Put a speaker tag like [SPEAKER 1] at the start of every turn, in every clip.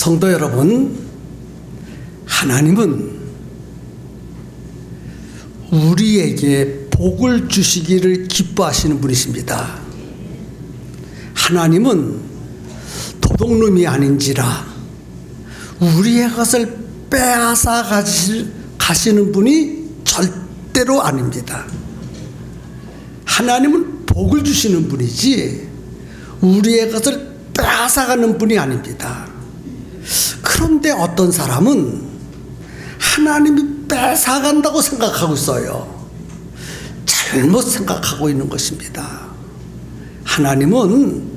[SPEAKER 1] 성도 여러분, 하나님은 우리에게 복을 주시기를 기뻐하시는 분이십니다. 하나님은 도둑놈이 아닌지라 우리의 것을 빼앗아 가시- 가시는 분이 절대로 아닙니다. 하나님은 복을 주시는 분이지 우리의 것을 빼앗아가는 분이 아닙니다. 그런데 어떤 사람은 하나님이 뺏어간다고 생각하고 있어요. 잘못 생각하고 있는 것입니다. 하나님은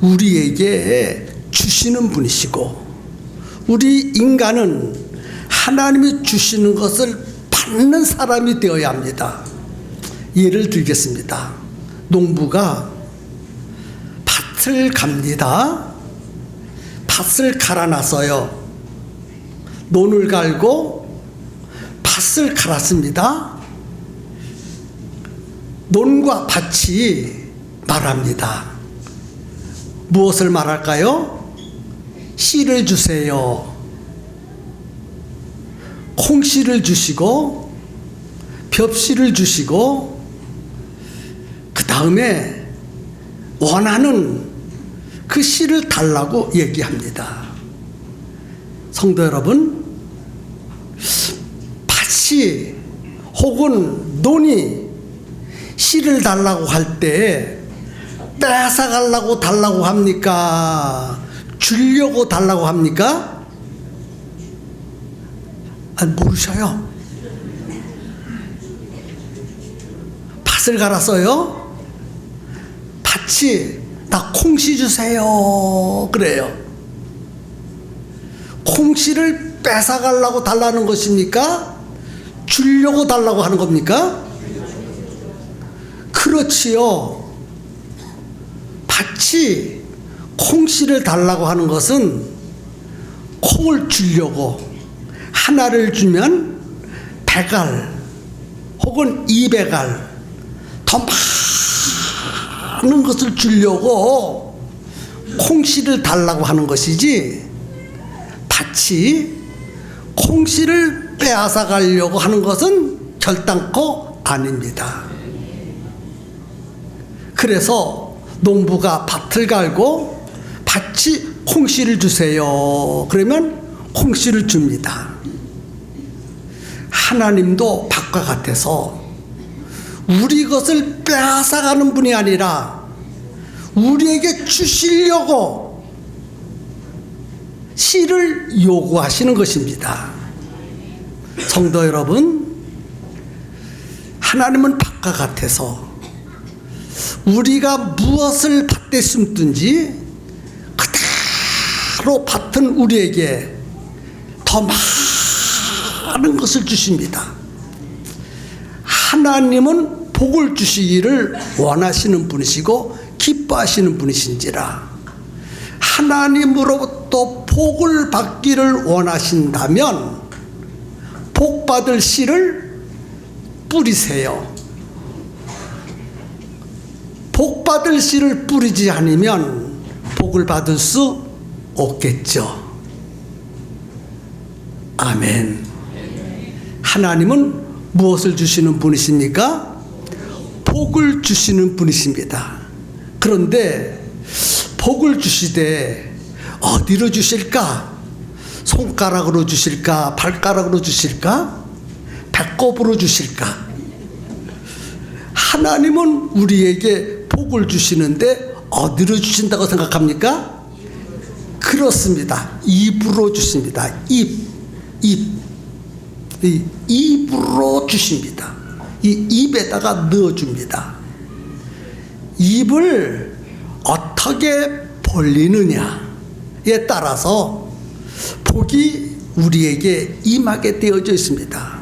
[SPEAKER 1] 우리에게 주시는 분이시고, 우리 인간은 하나님이 주시는 것을 받는 사람이 되어야 합니다. 예를 들겠습니다. 농부가 밭을 갑니다. 밭을 갈아놨어요. 논을 갈고 밭을 갈았습니다. 논과 밭이 말합니다. 무엇을 말할까요? 씨를 주세요. 콩씨를 주시고 벽씨를 주시고 그 다음에 원하는 그 씨를 달라고 얘기합니다. 성도 여러분, 밭이 혹은 논이 씨를 달라고 할 때 뺏어가려고 달라고 합니까? 주려고 달라고 합니까? 아, 모르셔요. 밭을 갈았어요. 밭이 나 콩씨 주세요. 그래요. 콩씨를 뺏어가려고 달라는 것입니까? 주려고 달라고 하는 겁니까? 그렇지요. 밭이 콩씨를 달라고 하는 것은 콩을 주려고 하나를 주면 백알 혹은 이백알 더 많은 것을 주려고 콩씨를 달라고 하는 것이지 밭이 콩씨를 빼앗아 가려고 하는 것은 결단코 아닙니다. 그래서 농부가 밭을 갈고 밭이 콩씨를 주세요. 그러면 콩씨를 줍니다. 하나님도 밭과 같아서 우리 것을 빼앗아가는 분이 아니라 우리에게 주시려고 씨를 요구하시는 것입니다. 성도 여러분, 하나님은 밭과 같아서 우리가 무엇을 밭에 심든지 그대로 밭은 우리에게 더 많은 것을 주십니다. 하나님은 복을 주시기를 원하시는 분이시고 기뻐하시는 분이신지라 하나님으로부터 복을 받기를 원하신다면 복 받을 씨를 뿌리세요. 복 받을 씨를 뿌리지 않으면 복을 받을 수 없겠죠. 아멘. 하나님은 무엇을 주시는 분이십니까? 복을 주시는 분이십니다. 그런데 복을 주시되 어디로 주실까? 손가락으로 주실까? 발가락으로 주실까? 배꼽으로 주실까? 하나님은 우리에게 복을 주시는데 어디로 주신다고 생각합니까? 그렇습니다. 입으로 주십니다. 입, 입. 이 입으로 주십니다. 이 입에다가 넣어줍니다. 입을 어떻게 벌리느냐에 따라서 복이 우리에게 임하게 되어져 있습니다.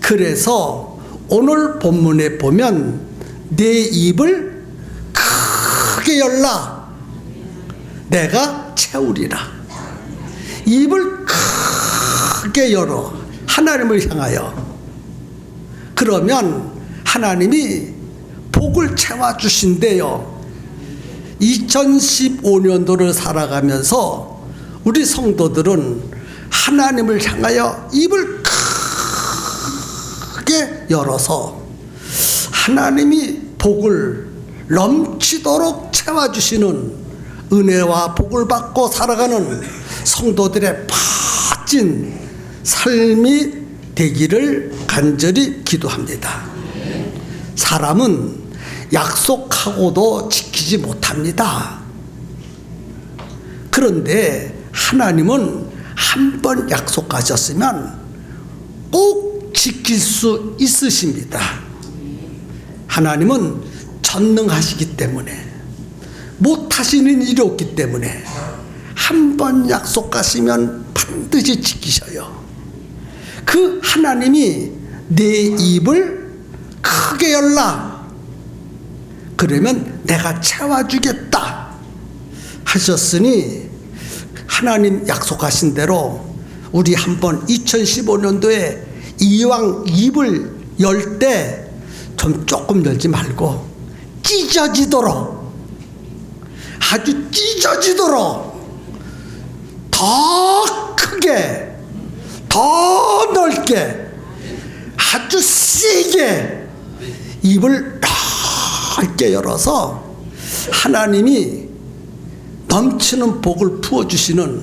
[SPEAKER 1] 그래서 오늘 본문에 보면 내 입을 크게 열라 내가 채우리라 입을 크게 열어 하나님을 향하여 그러면 하나님이 복을 채워 주신대요. 2015년도를 살아가면서 우리 성도들은 하나님을 향하여 입을 크게 열어서 하나님이 복을 넘치도록 채워주시는 은혜와 복을 받고 살아가는 성도들의 멋진 삶이 되기를 간절히 기도합니다. 사람은 약속하고도 지키지 못합니다. 그런데 하나님은 한 번 약속하셨으면 꼭 지킬 수 있으십니다. 하나님은 전능하시기 때문에 못하시는 일이 없기 때문에 한 번 약속하시면 반드시 지키셔요. 그 하나님이 내 입을 크게 열라. 그러면 내가 채워주겠다. 하셨으니 하나님 약속하신 대로 우리 한번 2015년도에 이왕 입을 열 때 좀 조금 열지 말고 찢어지도록 아주 찢어지도록 더 크게 더 넓게 아주 세게 입을 넓게 열어서 하나님이 넘치는 복을 부어주시는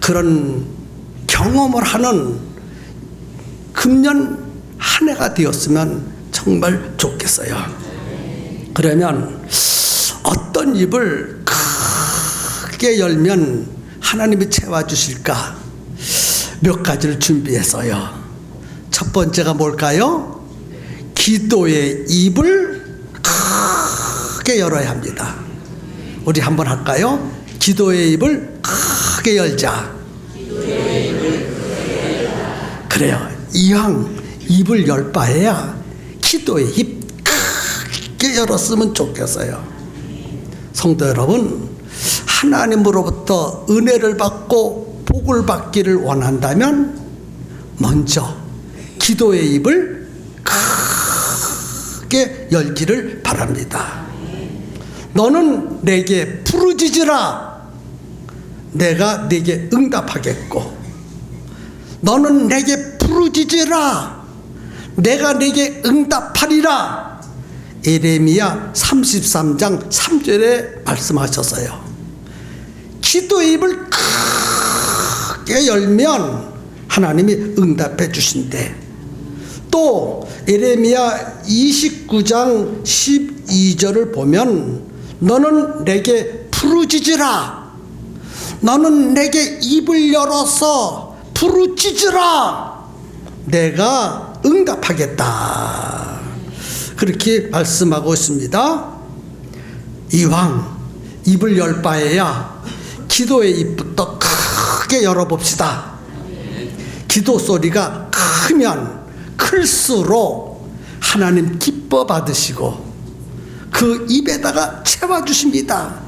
[SPEAKER 1] 그런 경험을 하는 금년 한 해가 되었으면 정말 좋겠어요. 그러면 어떤 입을 크게 열면 하나님이 채워주실까? 몇 가지를 준비했어요. 첫 번째가 뭘까요? 기도의 입을 크게 열어야 합니다. 우리 한번 할까요? 기도의 입을 크게 열자. 그래요. 이왕 입을 열 바에야 기도의 입 크게 열었으면 좋겠어요. 성도 여러분, 하나님으로부터 은혜를 받고 복을 받기를 원한다면 먼저 기도의 입을 크게 열기를 바랍니다. 너는 내게 부르짖으라. 내가 내게 응답하겠고. 너는 내게 부르짖으라. 내가 내게 응답하리라. 에레미야 33장 3절에 말씀하셨어요. 기도의 입을 크게 열면 하나님이 응답해 주신대. 또 에레미야 29장 12절을 보면 너는 내게 부르짖으라. 너는 내게 입을 열어서 부르짖으라. 내가 응답하겠다. 그렇게 말씀하고 있습니다. 이왕 입을 열 바에야 기도의 입부터 크게 열어봅시다. 기도 소리가 크면 클수록 하나님 기뻐 받으시고 그 입에다가 채워주십니다.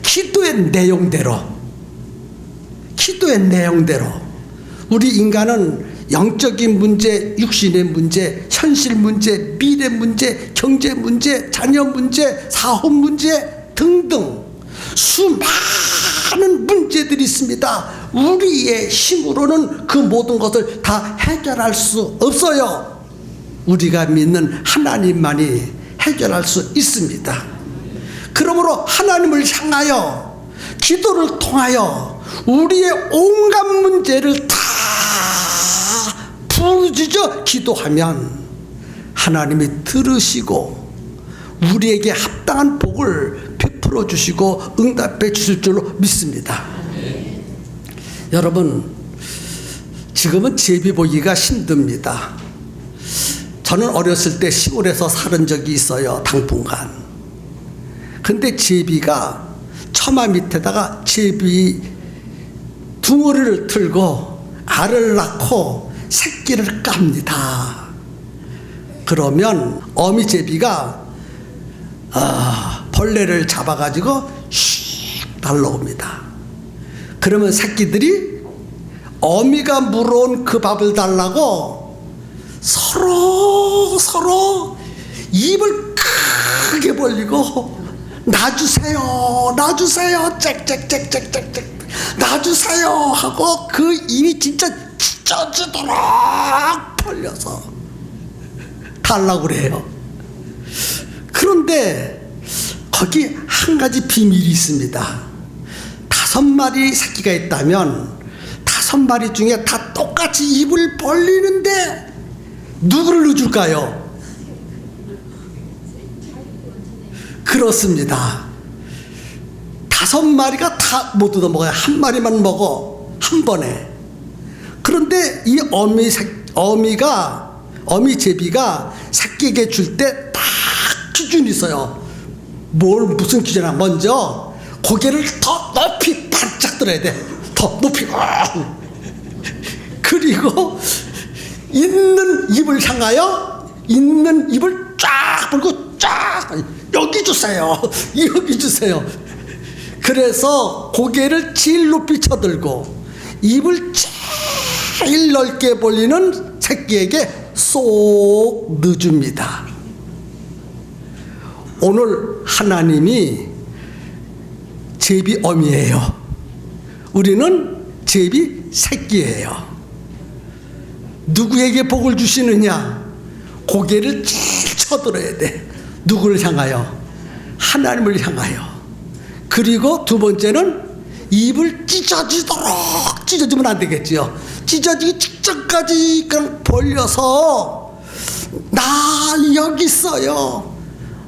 [SPEAKER 1] 기도의 내용대로, 기도의 내용대로 우리 인간은 영적인 문제, 육신의 문제, 현실 문제, 미래 문제, 경제 문제, 자녀 문제, 사업 문제 등등 수많은 문제들이 있습니다. 우리의 힘으로는 그 모든 것을 다 해결할 수 없어요. 우리가 믿는 하나님만이 해결할 수 있습니다. 그러므로 하나님을 향하여 기도를 통하여 우리의 온갖 문제를 다 부르짖어 기도하면 하나님이 들으시고 우리에게 합당한 복을 베풀어 주시고 응답해 주실 줄로 믿습니다. 여러분 지금은 제비 보기가 힘듭니다. 저는 어렸을 때 시골에서 살은 적이 있어요. 당분간. 근데 제비가 처마 밑에다가 제비 둥어리를 틀고 알을 낳고 새끼를 깝니다. 그러면 어미 제비가 아, 벌레를 잡아가지고 슉 달라옵니다. 그러면 새끼들이 어미가 물어온 그 밥을 달라고 서로 서로 입을 크게 벌리고 놔주세요 놔주세요 짹짹짹짹짹짹 놔주세요 하고 그 입이 진짜 찢어지도록 벌려서 달라고 그래요. 그런데 거기 한 가지 비밀이 있습니다. 다섯 마리 새끼가 있다면 다섯 마리 중에 다 똑같이 입을 벌리는데 누구를 넣어줄까요? 그렇습니다. 다섯 마리가 다못 뜯어 먹어요. 한 마리만 먹어. 한 번에. 그런데 이 어미 새, 어미가 어미 제비가 새끼에게 줄 때 딱 기준이 있어요. 뭘 무슨 기준이야? 먼저 고개를 더 높이 바짝 들어야 돼. 더 높이. 아! 그리고 있는 입을 향하여 있는 입을 쫙 벌고 쫙 여기 주세요. 여기 주세요. 그래서 고개를 제일 높이 쳐들고 입을 제일 넓게 벌리는 새끼에게 쏙 넣어줍니다. 오늘 하나님이 제비 어미예요. 우리는 제비 새끼예요. 누구에게 복을 주시느냐? 고개를 쳐들어야 돼. 누구를 향하여? 하나님을 향하여. 그리고 두 번째는 입을 찢어지도록 찢어지면 안 되겠지요. 찢어지기 직전까지 그냥 벌려서 나 여기 있어요.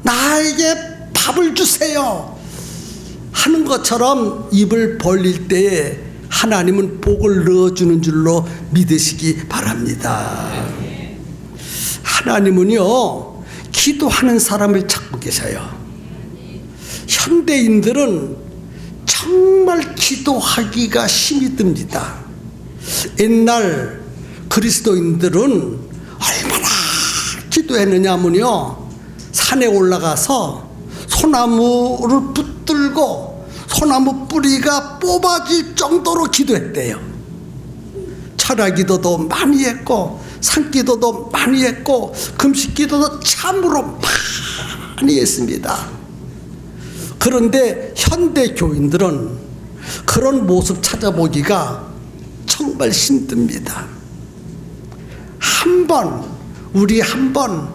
[SPEAKER 1] 나에게 밥을 주세요. 하는 것처럼 입을 벌릴 때에 하나님은 복을 넣어주는 줄로 믿으시기 바랍니다. 하나님은요, 기도하는 사람을 찾고 계셔요. 현대인들은 정말 기도하기가 힘이 듭니다. 옛날 그리스도인들은 얼마나 기도했느냐면요. 산에 올라가서 소나무를 붙들고 소나무 뿌리가 뽑아질 정도로 기도했대요. 철야 기도도 많이 했고 산 기도도 많이 했고 금식 기도도 참으로 많이 했습니다. 그런데 현대 교인들은 그런 모습 찾아보기가 정말 힘듭니다. 한 번, 우리 한 번,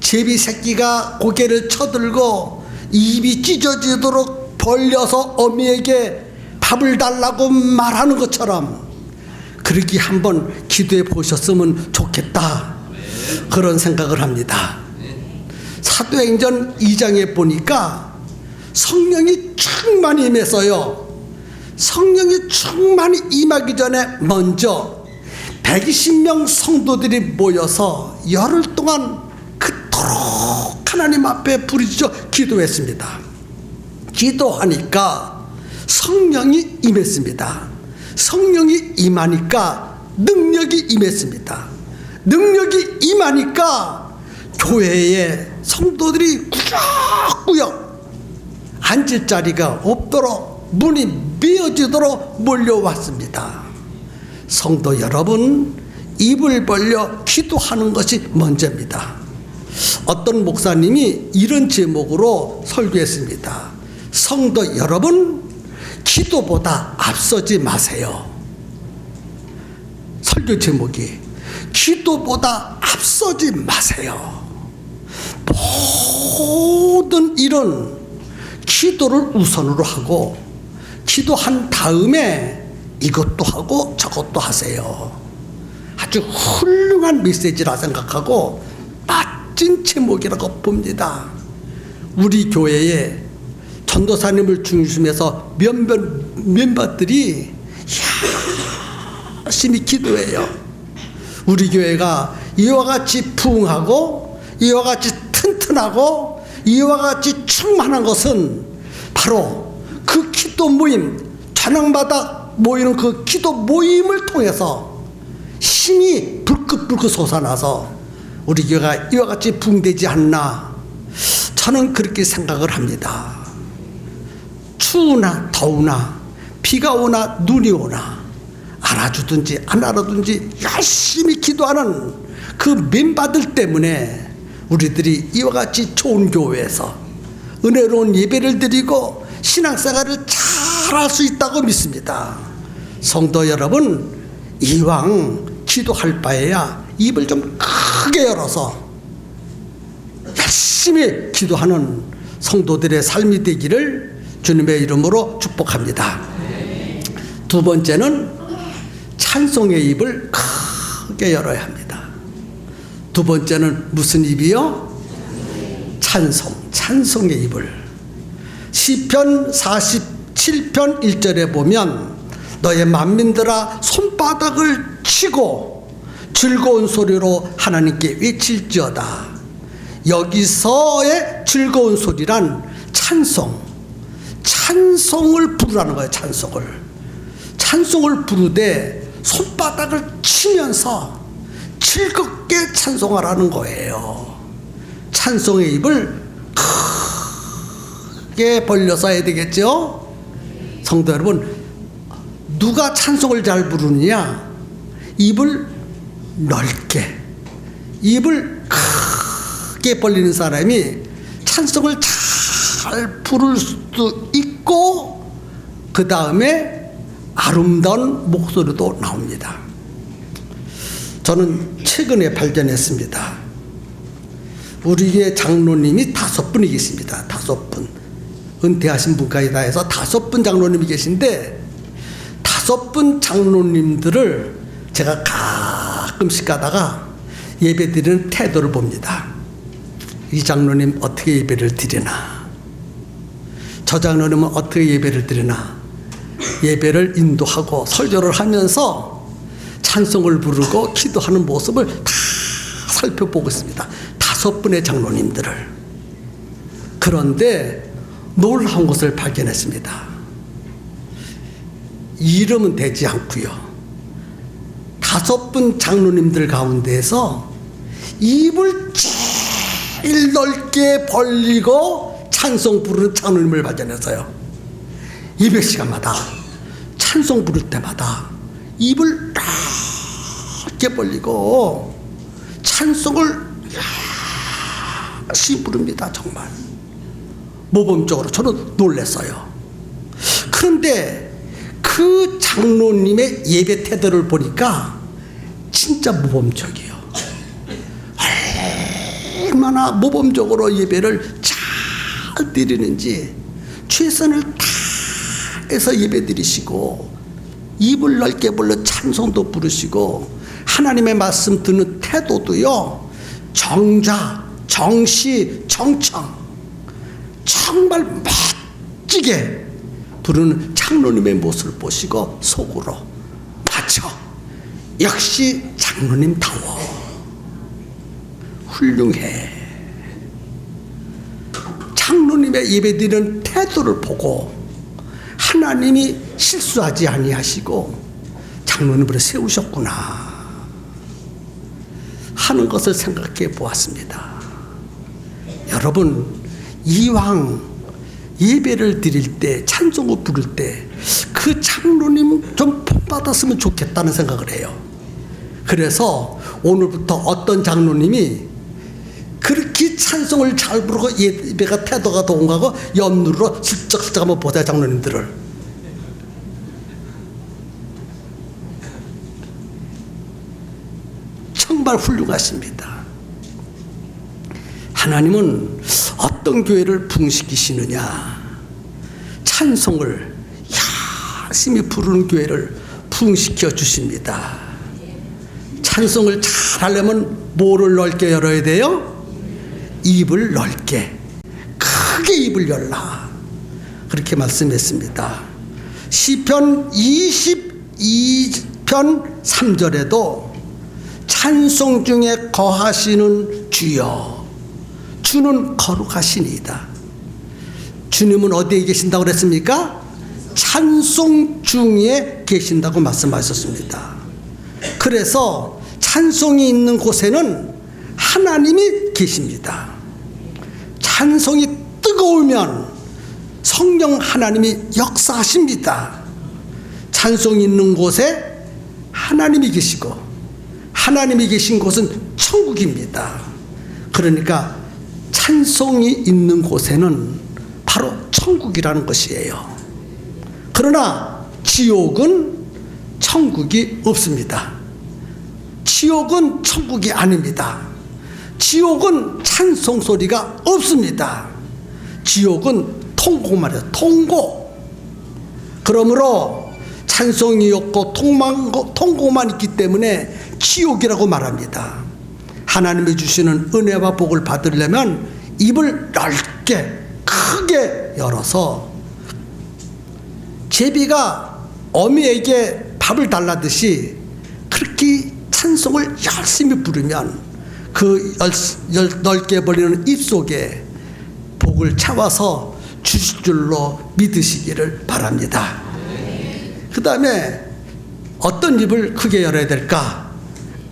[SPEAKER 1] 제비 새끼가 고개를 쳐들고 입이 찢어지도록 벌려서 어미에게 밥을 달라고 말하는 것처럼 그렇게 한번 기도해 보셨으면 좋겠다. 그런 생각을 합니다. 사도행전 2장에 보니까 성령이 충만히 임했어요. 성령이 충만히 임하기 전에 먼저 120명 성도들이 모여서 열흘 동안 그토록 하나님 앞에 부르짖어 기도했습니다. 기도하니까 성령이 임했습니다. 성령이 임하니까 능력이 임했습니다. 능력이 임하니까 교회에 성도들이 꾸역꾸역 앉을 자리가 없도록 문이 메어지도록 몰려왔습니다. 성도 여러분, 입을 벌려 기도하는 것이 먼저입니다. 어떤 목사님이 이런 제목으로 설교했습니다. 성도 여러분, 기도보다 앞서지 마세요. 설교 제목이 기도보다 앞서지 마세요. 모든 일은 기도를 우선으로 하고 기도한 다음에 이것도 하고 저것도 하세요. 아주 훌륭한 메시지라 생각하고 멋진 제목이라고 봅니다. 우리 교회에 전도사님을 중심해서 몇몇 멤버들이 열심히 기도해요. 우리 교회가 이와 같이 부흥하고 이와 같이 튼튼하고 이와 같이 충만한 것은 바로 그 기도 모임 저녁마다 모이는 그 기도 모임을 통해서 힘이 불긋불긋 솟아나서 우리 교회가 이와 같이 붕되지 않나 저는 그렇게 생각을 합니다. 추우나 더우나 비가 오나 눈이 오나 알아주든지 안 알아주든지 열심히 기도하는 그 멤버들 때문에 우리들이 이와 같이 좋은 교회에서 은혜로운 예배를 드리고 신앙생활을 잘 잘할 수 있다고 믿습니다. 성도 여러분, 이왕 기도할 바에야 입을 좀 크게 열어서 열심히 기도하는 성도들의 삶이 되기를 주님의 이름으로 축복합니다. 두 번째는 찬송의 입을 크게 열어야 합니다. 두 번째는 무슨 입이요? 찬송, 찬송의 입을. 시편 47편 1절에 보면 너의 만민들아 손바닥을 치고 즐거운 소리로 하나님께 외칠지어다. 여기서의 즐거운 소리란 찬송, 찬송을 부르라는 거예요. 찬송을. 찬송을 부르되 손바닥을 치면서 즐겁게 찬송하라는 거예요. 찬송의 입을 크게 벌려서 해야 되겠죠? 성도 여러분, 누가 찬송을 잘 부르느냐? 입을 넓게, 입을 크게 벌리는 사람이 찬송을 잘 부를 수도 있고, 그 다음에 아름다운 목소리도 나옵니다. 저는 최근에 발견했습니다. 우리의 장로님이 다섯 분이 계십니다. 다섯 분. 은퇴하신 분까지 다 해서 다섯 분 장로님이 계신데, 다섯 분 장로님들을 제가 가끔씩 가다가 예배 드리는 태도를 봅니다. 이 장로님 어떻게 예배를 드리나? 저 장로님은 어떻게 예배를 드리나? 예배를 인도하고 설교를 하면서 찬송을 부르고 기도하는 모습을 다 살펴보고 있습니다. 다섯 분의 장로님들을. 그런데 놀라운 것을 발견했습니다. 이름은 되지 않고요. 다섯 분 장로님들 가운데에서 입을 제일 넓게 벌리고 찬송 부르는 장로님을 발견했어요. 200시간마다 찬송 부를 때마다 입을 넓게 벌리고 찬송을 열심히 부릅니다. 정말 모범적으로 저는 놀랐어요. 그런데 그 장로님의 예배 태도를 보니까 진짜 모범적이에요. 얼마나 모범적으로 예배를 잘 드리는지 최선을 다해서 예배 드리시고 입을 넓게 불러 찬송도 부르시고 하나님의 말씀 듣는 태도도요 정자, 정시, 정청 정말 멋지게 부르는 장로님의 모습을 보시고 속으로 맞죠. 역시 장로님다워 훌륭해. 장로님의 예배드리는 태도를 보고 하나님이 실수하지 아니하시고 장로님을 세우셨구나 하는 것을 생각해 보았습니다. 여러분 이왕 예배를 드릴 때 찬송을 부를 때 그 장로님 좀 본받았으면 좋겠다는 생각을 해요. 그래서 오늘부터 어떤 장로님이 그렇게 찬송을 잘 부르고 예배가 태도가 동하고 옆누르로 슬쩍슬쩍 한번 보자 장로님들을 정말 훌륭하십니다. 하나님은 어떤 교회를 붕시키시느냐 찬송을 열심히 부르는 교회를 붕시켜 주십니다. 찬송을 잘 하려면 뭐를 넓게 열어야 돼요? 입을 넓게 크게 입을 열라 그렇게 말씀했습니다. 시편 22편 3절에도 찬송 중에 거하시는 주여 주는 거룩하시니이다. 주님은 어디에 계신다고 그랬습니까? 찬송 중에 계신다고 말씀하셨습니다. 그래서 찬송이 있는 곳에는 하나님이 계십니다. 찬송이 뜨거우면 성령 하나님이 역사하십니다. 찬송이 있는 곳에 하나님이 계시고 하나님이 계신 곳은 천국입니다. 그러니까 찬송이 있는 곳에는 바로 천국이라는 것이에요. 그러나 지옥은 천국이 없습니다. 지옥은 천국이 아닙니다. 지옥은 찬송 소리가 없습니다. 지옥은 통고만 해요. 통고. 그러므로 찬송이 없고 통만, 통고만 있기 때문에 지옥이라고 말합니다. 하나님이 주시는 은혜와 복을 받으려면 입을 넓게 크게 열어서 제비가 어미에게 밥을 달라듯이 그렇게 찬송을 열심히 부르면 그 넓게 벌리는 입 속에 복을 채워서 주실 줄로 믿으시기를 바랍니다. 그 다음에 어떤 입을 크게 열어야 될까?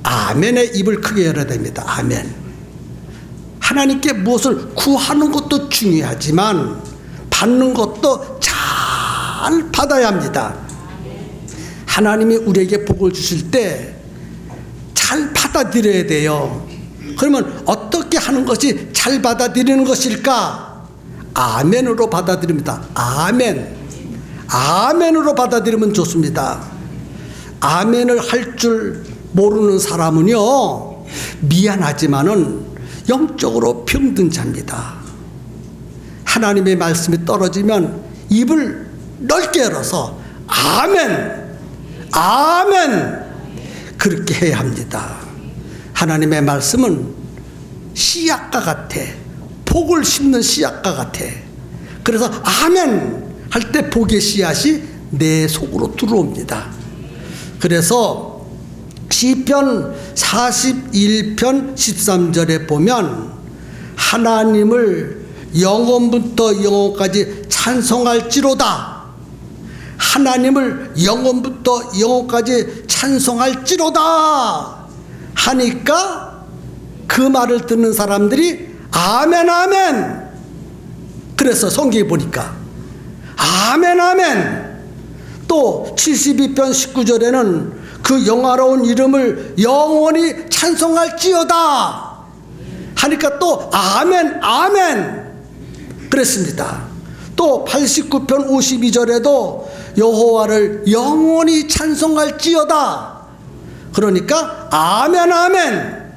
[SPEAKER 1] 아멘의 입을 크게 열어야 됩니다. 아멘. 하나님께 무엇을 구하는 것도 중요하지만 받는 것도 잘 받아야 합니다. 하나님이 우리에게 복을 주실 때 잘 받아들여야 돼요. 그러면 어떻게 하는 것이 잘 받아들이는 것일까? 아멘으로 받아들입니다. 아멘. 아멘으로 받아들이면 좋습니다. 아멘을 할 줄 모르는 사람은요, 미안하지만은 영적으로 병든 자입니다. 하나님의 말씀이 떨어지면 입을 넓게 열어서 아멘, 아멘 그렇게 해야 합니다. 하나님의 말씀은 씨앗과 같아. 복을 심는 씨앗과 같아. 그래서 아멘 할 때 복의 씨앗이 내 속으로 들어옵니다. 그래서 시편 41편 13절에 보면 하나님을 영원부터 영원까지 찬송할지로다. 하나님을 영원부터 영원까지 찬송할지로다. 하니까 그 말을 듣는 사람들이 아멘 아멘. 그래서 성경에 보니까 아멘 아멘. 또 72편 19절에는 그 영화로운 이름을 영원히 찬송할지어다. 하니까 또 아멘 아멘. 그랬습니다. 또 89편 52절에도 여호와를 영원히 찬송할지어다. 그러니까 아멘 아멘.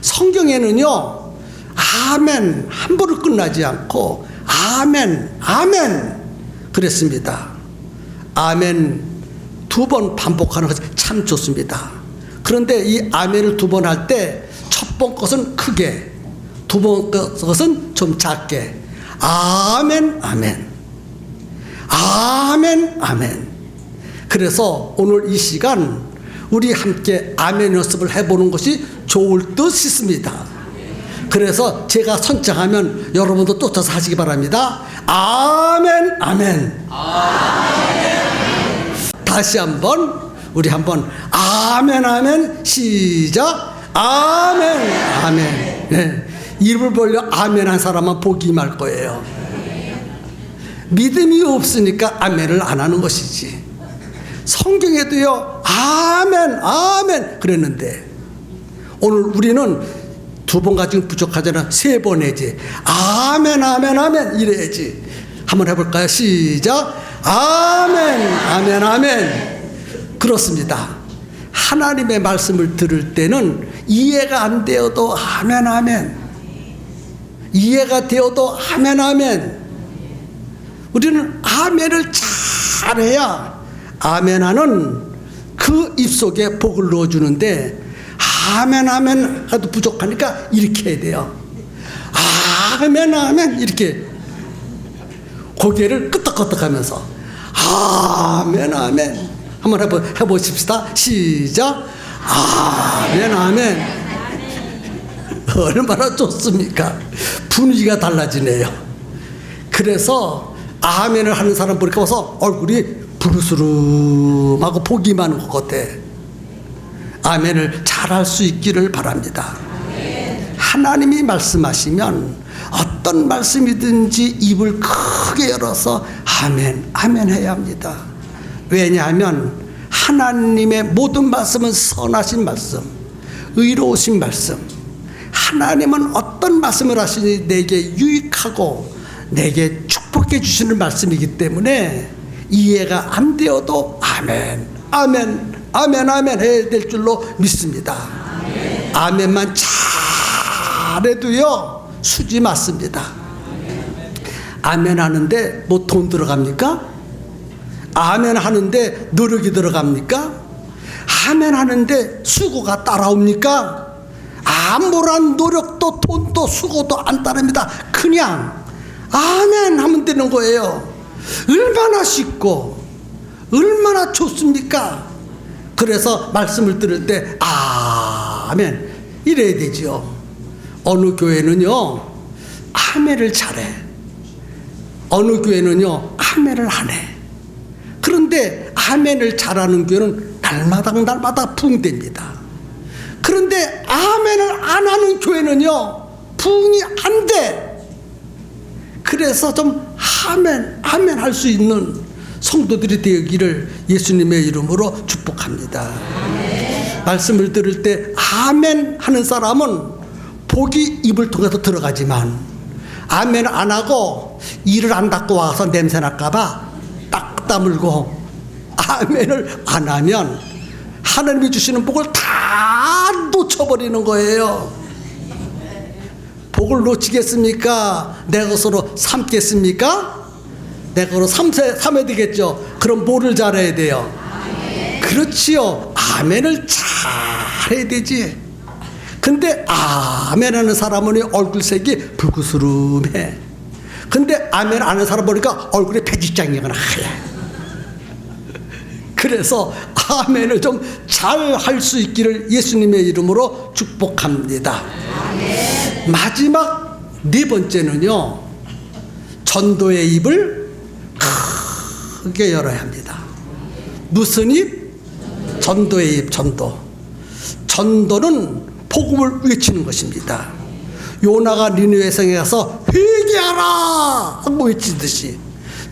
[SPEAKER 1] 성경에는요. 아멘 함부로 끝나지 않고 아멘 아멘 그랬습니다. 아멘 두 번 반복하는 것이 참 좋습니다. 그런데 이 아멘을 두 번 할 때 첫 번 것은 크게 두 번 것은 좀 작게 아멘 아멘 아멘 아멘 그래서 오늘 이 시간 우리 함께 아멘 연습을 해보는 것이 좋을 듯 싶습니다. 그래서 제가 선창하면 여러분도 쫓아서 하시기 바랍니다. 아멘, 아멘. 다시 한번 우리 한번 아멘, 아멘 시작. 아멘, 아멘. 네. 입을 벌려 아멘 한 사람만 복이 임할 거예요. 믿음이 없으니까 아멘을 안 하는 것이지. 성경에도요, 아멘, 아멘 그랬는데 오늘 우리는 두 번 가지고 부족하잖아. 세 번 해야지. 아멘, 아멘, 아멘 이래야지. 한번 해볼까요? 시작. 아멘, 아멘, 아멘. 그렇습니다. 하나님의 말씀을 들을 때는 이해가 안 되어도 아멘, 아멘. 이해가 되어도 아멘, 아멘. 우리는 아멘을 잘해야 아멘하는 그 입속에 복을 넣어주는데 아멘 아멘 해도 부족하니까 이렇게 해야 돼요. 아멘 아멘 이렇게 고개를 끄덕끄덕하면서 아멘 아멘 한번 해보, 해보십시다. 시작 아멘 아멘 얼마나 좋습니까? 분위기가 달라지네요. 그래서 아멘을 하는 사람 보니까 와서 얼굴이 부르스름하고 것 같아. 아멘을 잘할 수 있기를 바랍니다. 하나님이 말씀하시면 어떤 말씀이든지 입을 크게 열어서 아멘, 아멘 해야 합니다. 왜냐하면 하나님의 모든 말씀은 선하신 말씀, 의로우신 말씀. 하나님은 어떤 말씀을 하시니 내게 유익하고 내게 축복해 주시는 말씀이기 때문에 이해가 안 되어도 아멘, 아멘, 아멘, 아멘 해야 될 줄로 믿습니다. 아멘만 잘해도요 수지 맞습니다. 아멘 하는데 뭐 돈 들어갑니까? 아멘 하는데 노력이 들어갑니까? 아멘 하는데 수고가 따라옵니까? 아무런 노력도 돈도 수고도 안 따릅니다. 그냥 아멘 하면 되는 거예요. 얼마나 쉽고 얼마나 좋습니까? 그래서 말씀을 들을 때 아멘 이래야 되지요. 어느 교회는요 아멘을 잘해. 어느 교회는요 아멘을 안 해. 그런데 아멘을 잘하는 교회는 날마다 날마다 부흥됩니다. 그런데 아멘을 안 하는 교회는요 부흥이 안 돼. 그래서 좀 아멘 아멘 할수 있는 성도들이 되기를 예수님의 이름으로 축복합니다. 말씀을 들을 때 아멘 하는 사람은 복이 입을 통해서 들어가지만 아멘 안 하고 이를 안 닦고 와서 냄새 날까봐 딱 다물고 아멘을 안 하면 하나님이 주시는 복을 다 놓쳐버리는 거예요. 복을 놓치겠습니까? 내 것으로 삼겠습니까? 내 것으로 삼세, 삼아야 되겠죠. 그럼 뭐를 잘해야 돼요? 그렇지요. 아멘을 잘해야 되지. 근데 아멘 하는 사람은 얼굴색이 불구스름해. 근데 아멘 안 하는 사람 보니까 얼굴이 배지장이거나 하얘. 그래서 아멘을 좀 잘 할 수 있기를 예수님의 이름으로 축복합니다. 마지막 네 번째는요. 전도의 입을 크게 열어야 합니다. 무슨 입? 전도의 입, 전도. 전도는 복음을 외치는 것입니다. 요나가 니느웨 성에 가서 회개하라 하고 외치듯이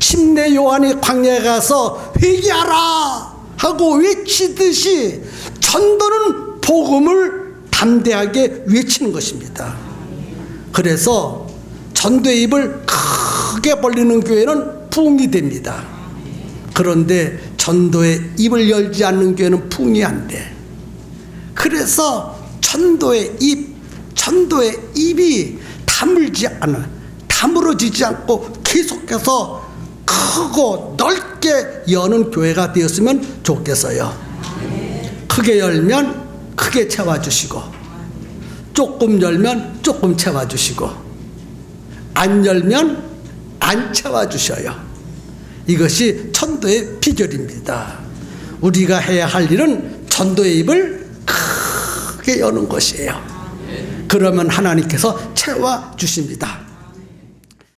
[SPEAKER 1] 침례 요한이 광야에 가서 회개하라 하고 외치듯이 전도는 복음을 담대하게 외치는 것입니다. 그래서 전도의 입을 크게 벌리는 교회는 부흥이 됩니다. 그런데 전도의 입을 열지 않는 교회는 부흥이 안 돼. 그래서 전도의 입, 전도의 입이 다물지 않아, 다물어지지 않고 계속해서 크고 넓게 여는 교회가 되었으면 좋겠어요. 크게 열면 크게 채워주시고, 조금 열면 조금 채워주시고, 안 열면 안 채워주셔요. 이것이 전도의 비결입니다. 우리가 해야 할 일은 전도의 입을 크게 여는 것이에요. 그러면 하나님께서 채워 주십니다.